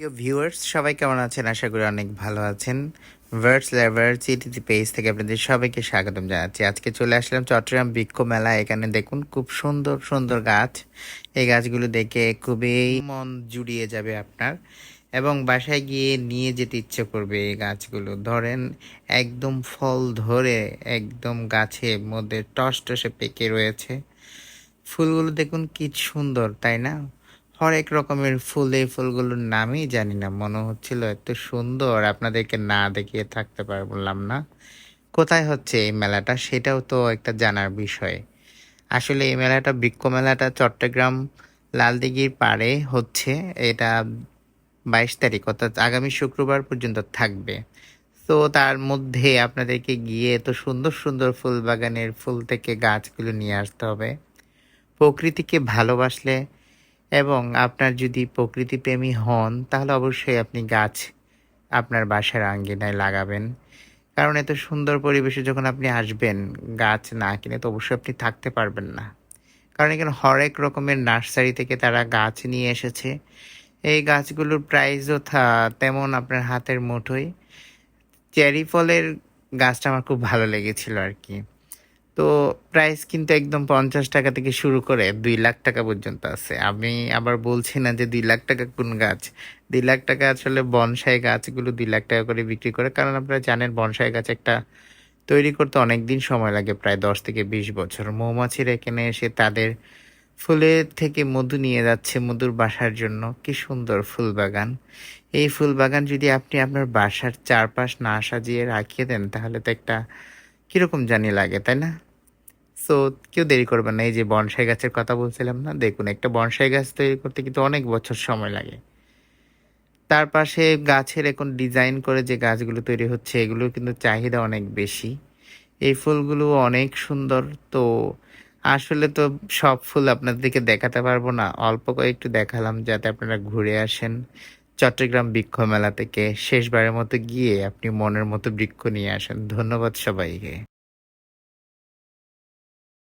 Viewers সবাই কেমন আছেন? আশা করি অনেক ভালো আছেন। ভার্ডস লেভার সিটিটি পেজ থেকে আপনাদের সবাইকে স্বাগতম জানাচ্ছি। আজকে চলে আসলাম চট্টগ্রাম বৃক্ষ মেলা এখানে দেখুন, খুব সুন্দর সুন্দর গাছ। এই গাছগুলো দেখে খুবই মন জুড়িয়ে যাবে আপনার। এবং বাসায় গিয়ে নিয়ে যেতে ইচ্ছে করবে এই গাছগুলো। ধরেন, একদম ফল ধরে একদম গাছের মধ্যে টস টসে পেকে রয়েছে। ফুলগুলো দেখুন, কি সুন্দর, তাই না? হরেক রকমের ফুল, এই ফুলগুলোর নামই জানি না। মনে হচ্ছিল এত সুন্দর, আপনাদেরকে না দেখিয়ে থাকতে পারলাম না। কোথায় হচ্ছে এই মেলাটা? সেটাও তো একটা জানার বিষয়। আসলে এই মেলাটা, বৃক্ষ মেলাটা চট্টগ্রাম লালদিঘির পাড়ে হচ্ছে। এটা বাইশ তারিখ, অর্থাৎ আগামী শুক্রবার পর্যন্ত থাকবে। তো তার মধ্যে আপনাদেরকে গিয়ে এত সুন্দর সুন্দর ফুল বাগানের ফুল থেকে গাছগুলো নিয়ে আসতে হবে। প্রকৃতিকে ভালোবাসলে এবং আপনার যদি প্রকৃতিপ্রেমী হন, তাহলে অবশ্যই আপনি গাছ আপনার বাসার আঙ্গিনায় লাগাবেন। কারণ এত সুন্দর পরিবেশে যখন আপনি আসবেন, গাছ না কিনে তো অবশ্যই আপনি থাকতে পারবেন না। কারণ এখানে হরেক রকমের নার্সারি থেকে তারা গাছ নিয়ে এসেছে। এই গাছগুলোর প্রাইসও তেমন আপনার হাতের মুঠোয়। চেরি ফলের গাছটা আমার খুব ভালো লেগেছিল আর কি। তো প্রাইস কিন্তু একদম পঞ্চাশ টাকা থেকে শুরু করে দুই লাখ টাকা পর্যন্ত আছে। আমি আবার বলছি না যে দুই লাখ টাকা কোন গাছ। দুই লাখ টাকা আসলে বনসাই গাছগুলো দুই লাখ টাকা করে বিক্রি করে। কারণ আপনারা জানেন, বনসাই গাছ একটা তৈরি করতে অনেক দিন সময় লাগে, প্রায় দশ থেকে বিশ বছর। মৌমাছিরা এখানে এসে তাদের ফুলের থেকে মধু নিয়ে যাচ্ছে মধুর বাসার জন্য। কি সুন্দর ফুল বাগান। এই ফুল বাগান যদি আপনি আপনার বাসার চারপাশ না সাজিয়ে রাখিয়ে দেন, তাহলে তো একটা কীরকম জানি লাগে, তাই না? সো কেউ দেরি করবে না। এই যে বনসাই গাছের কথা বলছিলাম না, দেখুন, একটা বনসাই গাছ তৈরি করতে কিন্তু অনেক বছর সময় লাগে। তার পাশে গাছের এখন ডিজাইন করে যে গাছগুলো তৈরি হচ্ছে এগুলো কিন্তু চাহিদা অনেক বেশি। এই ফুলগুলো অনেক সুন্দর। তো আসলে তো সব ফুল আপনাদেরকে দেখাতে পারব না। অল্প কয়েকটু দেখালাম যাতে আপনারা ঘুরে আসেন। চট্টগ্রাম বৃক্ষ মেলা থেকে শেষবারের মতো গিয়ে আপনি মনের মতো বৃক্ষ নিয়ে আসেন। ধন্যবাদ সবাইকে।